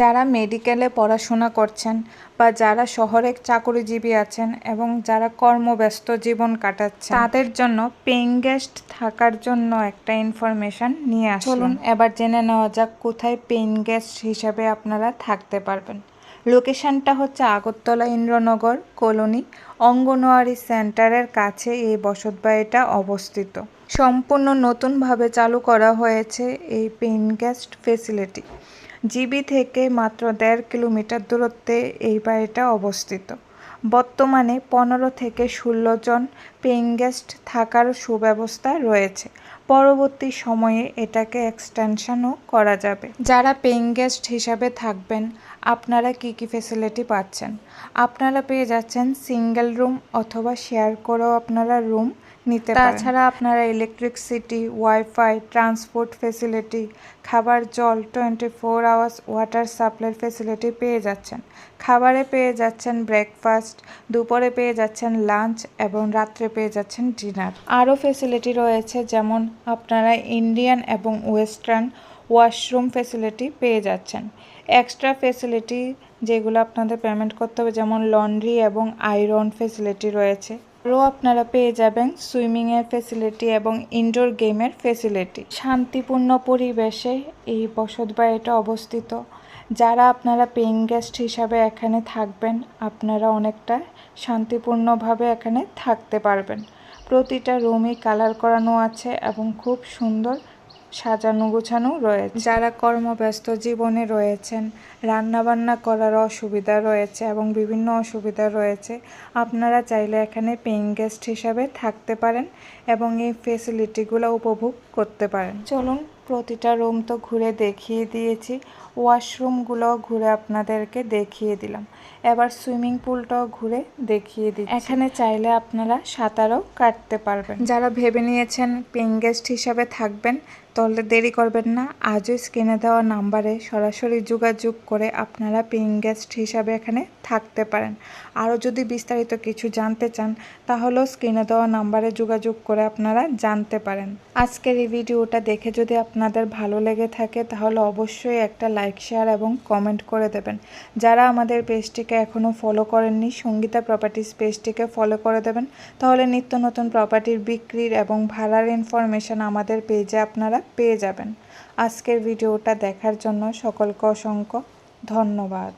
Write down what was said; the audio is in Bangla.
যারা মেডিকেলে পড়াশোনা করছেন বা যারা শহরে চাকরিজীবী আছেন এবং যারা কর্মব্যস্ত জীবন কাটাচ্ছেন, তাদের জন্য পেইং গেস্ট থাকার জন্য একটা ইনফরমেশন নিয়ে আসুন। চলুন, এবার জেনে নেওয়া যাক কোথায় পেইং গেস্ট হিসাবে আপনারা থাকতে পারবেন। লোকেশনটা হচ্ছে আগরতলা ইন্দ্রনগর কলোনি, অঙ্গনওয়াড়ি সেন্টারের কাছে এই বসতবাড়িটা অবস্থিত। সম্পূর্ণ নতুনভাবে চালু করা হয়েছে এই পেইন গেস্ট ফেসিলিটি জিবি থেকে মাত্র দেড় কিলোমিটার দূরত্বে এই বাড়িটা অবস্থিত। বর্তমানে পনেরো থেকে ষোলো জন পেইং গেস্ট থাকার সুব্যবস্থা রয়েছে। পরবর্তী সময়ে এটাকে এক্সটেনশনও করা যাবে। যারা পেইং গেস্ট হিসাবে থাকবেন, আপনারা কি কি ফেসিলিটি পাচ্ছেন? আপনারা পেয়ে যাচ্ছেন সিঙ্গেল রুম অথবা শেয়ার করেও আপনারা রুম নিতে পারেন। তাছাড়া আপনারা ইলেকট্রিসিটি ওয়াইফাই ট্রান্সপোর্ট ফেসিলিটি খাবার, জল twenty four hours water supply facility পেয়ে যাচ্ছেন। খাবারে পেয়ে যাচ্ছেন ব্রেকফাস্ট দুপুরে পেয়ে যাচ্ছেন লাঞ্চ এবং রাত্রে পেয়ে যাচ্ছেন ডিনার আরও ফেসিলিটি রয়েছে যেমন আপনারা ইন্ডিয়ান এবং ওয়েস্টার্ন ওয়াশরুম ফেসিলিটি পেয়ে যাচ্ছেন। এক্সট্রা ফেসিলিটি যেগুলো আপনাদের পেমেন্ট করতে হবে যেমন লন্ড্রি এবং আয়রন ফেসিলিটি রয়েছে। আরও আপনারা পেয়ে যাবেন সুইমিংয়ের ফেসিলিটি এবং ইনডোর গেমের ফেসিলিটি শান্তিপূর্ণ পরিবেশে এই বসত বাড়িটা অবস্থিত। যারা আপনারা পেইং গেস্ট হিসাবে এখানে থাকবেন, আপনারা অনেকটা শান্তিপূর্ণভাবে এখানে থাকতে পারবেন। প্রতিটা রুমই কালার করানো আছে এবং খুব সুন্দর সাজানো গোছানো রয়েছে। যারা কর্মব্যস্ত জীবনে রয়েছেন, রান্নাবান্না করার অসুবিধা রয়েছে এবং বিভিন্ন অসুবিধা রয়েছে, আপনারা চাইলে এখানে পেইং গেস্ট হিসাবে থাকতে পারেন এবং এই ফেসিলিটিগুলো উপভোগ করতে পারেন। চলুন প্রতিটা রুম তো ঘুরে দেখিয়ে দিয়েছি। ওয়াশরুমগুলো ঘুরে আপনাদেরকে দেখিয়ে দিলাম। এবার সুইমিং পুলটাও ঘুরে দেখিয়ে দিই এখানে চাইলে আপনারা সাঁতারও কাটতে পারবেন। যারা ভেবে নিয়েছেন পেইং গেস্ট হিসাবে থাকবেন, তাহলে দেরি করবেন না। আজও স্ক্রিনে দেওয়া নাম্বারে সরাসরি যোগাযোগ করে আপনারা পেইং গেস্ট হিসাবে এখানে থাকতে পারেন। আরও যদি বিস্তারিত কিছু জানতে চান, তাহলেও স্ক্রিনে দেওয়া নাম্বারে যোগাযোগ করে আপনারা জানতে পারেন। আজকের এই ভিডিওটা দেখে যদি আপনাদের ভালো লেগে থাকে, তাহলে অবশ্যই একটা লাইক শেয়ার এবং কমেন্ট করে দেবেন। যারা আমাদের পেজটিকে এখনও ফলো করেননি, সঙ্গীতা প্রপার্টিস পেজটিকে ফলো করে দেবেন। তাহলে নিত্য নতুন প্রপার্টির বিক্রির এবং ভাড়ার ইনফরমেশান আমাদের পেজে আপনারা পেয়ে যাবেন। আজকের ভিডিওটা দেখার জন্য সকলকে অসংখ্য ধন্যবাদ।